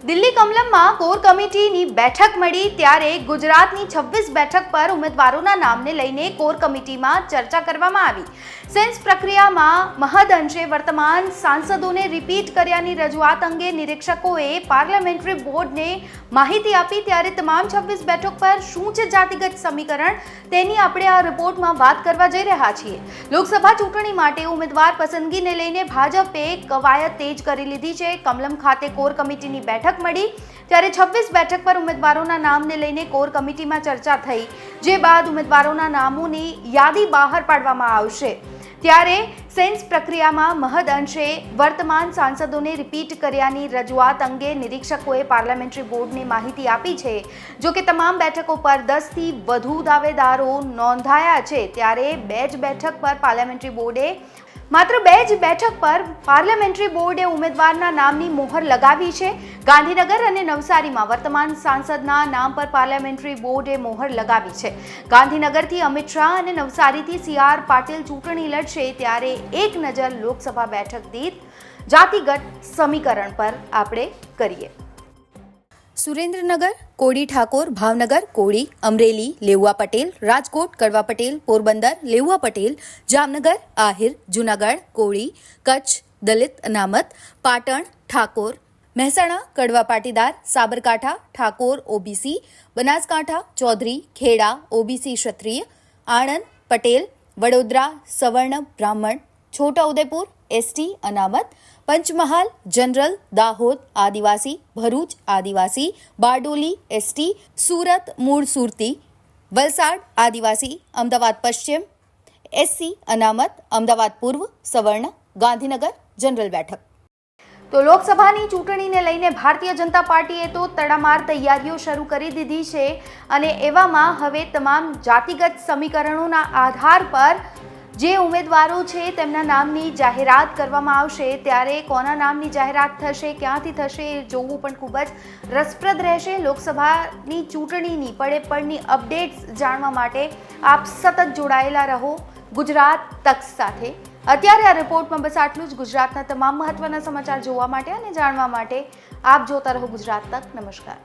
Delhi કમલમમાં core કમિટીની બેઠક મળી ત્યારે ગુજરાતની છવ્વીસ બેઠક પર ઉમેદવારોના નામને લઈને કોર કમિટીમાં ચર્ચા કરવામાં આવી. સેન્સ પ્રક્રિયામાં મહદ અંશે વર્તમાન સાંસદોને રિપીટ કર્યાની રજૂઆત અંગે નિરીક્ષકોએ પાર્લામેન્ટરી બોર્ડને માહિતી આપી ત્યારે તમામ છવ્વીસ બેઠક પર શું છે જાતિગત સમીકરણ તેની આપણે આ રિપોર્ટમાં વાત કરવા જઈ રહ્યા છીએ. લોકસભા ચૂંટણી માટે ઉમેદવાર પસંદગીને લઈને ભાજપે કવાયત તેજ કરી લીધી છે. કમલમ ખાતે કોર કમિટીની બેઠક મળી. ત્યારે છવ્વીસ બેઠક પર ઉમેદવારોના નામને લઈને કોર કમિટીમાં ચર્ચા થઈ. જે બાદ ઉમેદવારોના નામોની યાદી બહાર પાડવામાં આવશે. ત્યારે સેન્સ પ્રક્રિયામાં મહદ અંશે વર્તમાન સાંસદોને રિપીટ કર્યાની રજૂઆત અંગે નિરીક્ષકોએ પાર્લામેન્ટરી બોર્ડને માહિતી આપી છે. જો કે તમામ બેઠકો પર દસથી વધુ દાવેદારો નોંધાયા છે, ત્યારે બે જ બેઠક પર પાર્લામેન્ટરી બોર્ડે માત્ર બે જ બેઠક પર પાર્લામેન્ટરી બોર્ડે ઉમેદવારના નામની મોહર લગાવી છે. ગાંધીનગર અને નવસારીમાં વર્તમાન સાંસદના નામ પર પાર્લામેન્ટરી બોર્ડે મોહર લગાવી છે. ગાંધીનગરથી અમિત શાહ અને નવસારીથી સી આર પાટીલ ચૂંટણી લડશે, ત્યારે એક નજર લોકસભા બેઠક દીઠ જાતિગત સમીકરણ પર આપણે કરીએ સુરેન્દ્રનગર કોડી ઠાકોર ભાવનગર કોડી અમરેલી લેઉવા પટેલ રાજકોટ કડવા પટેલ પોરબંદર લેઉવા પટેલ જામનગર આહિર જુનાગઢ કોળી કચ્છ દલિત અનામત પાટણ ઠાકોર મહેસાણા કડવા પાટીદાર સાબરકાંઠા ઠાકોર ઓબીસી બનાસકાંઠા ચૌધરી ખેડા ઓબીસી ક્ષત્રિય આણંદ પટેલ વડોદરા સવર્ણ બ્રાહ્મણ છોટાઉદેપુર, એસટી, અનામત, પંચમહાલ, જનરલ, દાહોદ, આદિવાસી, ભરૂચ, આદિવાસી, બારડોલી, એસટી, સુરત, મૂળ સુરતી, વલસાડ, આદિવાસી, અમદાવાદ પશ્ચિમ, એસસી, અનામત, અમદાવાદ પૂર્વ, સવર્ણ, ગાંધીનગર, જનરલ બેઠક. તો લોકસભાની ચૂંટણીને લઈને ભારતીય જનતા પાર્ટીએ તો તડામાર તૈયારીઓ શરૂ કરી દીધી છે અને એવામાં હવે તમામ જાતિગત સમીકરણોના આધાર પર જે ઉમેદવારો છે તેમના નામની જાહેરાત કરવામાં આવશે, ત્યારે કોના નામની જાહેરાત થશે, ક્યાંથી થશે એ જોવું પણ ખૂબ જ રસપ્રદ રહેશે. લોકસભાની ચૂંટણીની પડે પડની અપડેટ્સ જાણવા માટે આપ સતત જોડાયેલા રહો. ગુજરાત તક સાથે. અત્યારે આ રિપોર્ટમાં બસ આટલું જ. ગુજરાતના તમામ મહત્વના સમાચાર જોવા માટે અને જાણવા માટે આપ જોતા રહો ગુજરાત તક. નમસ્કાર.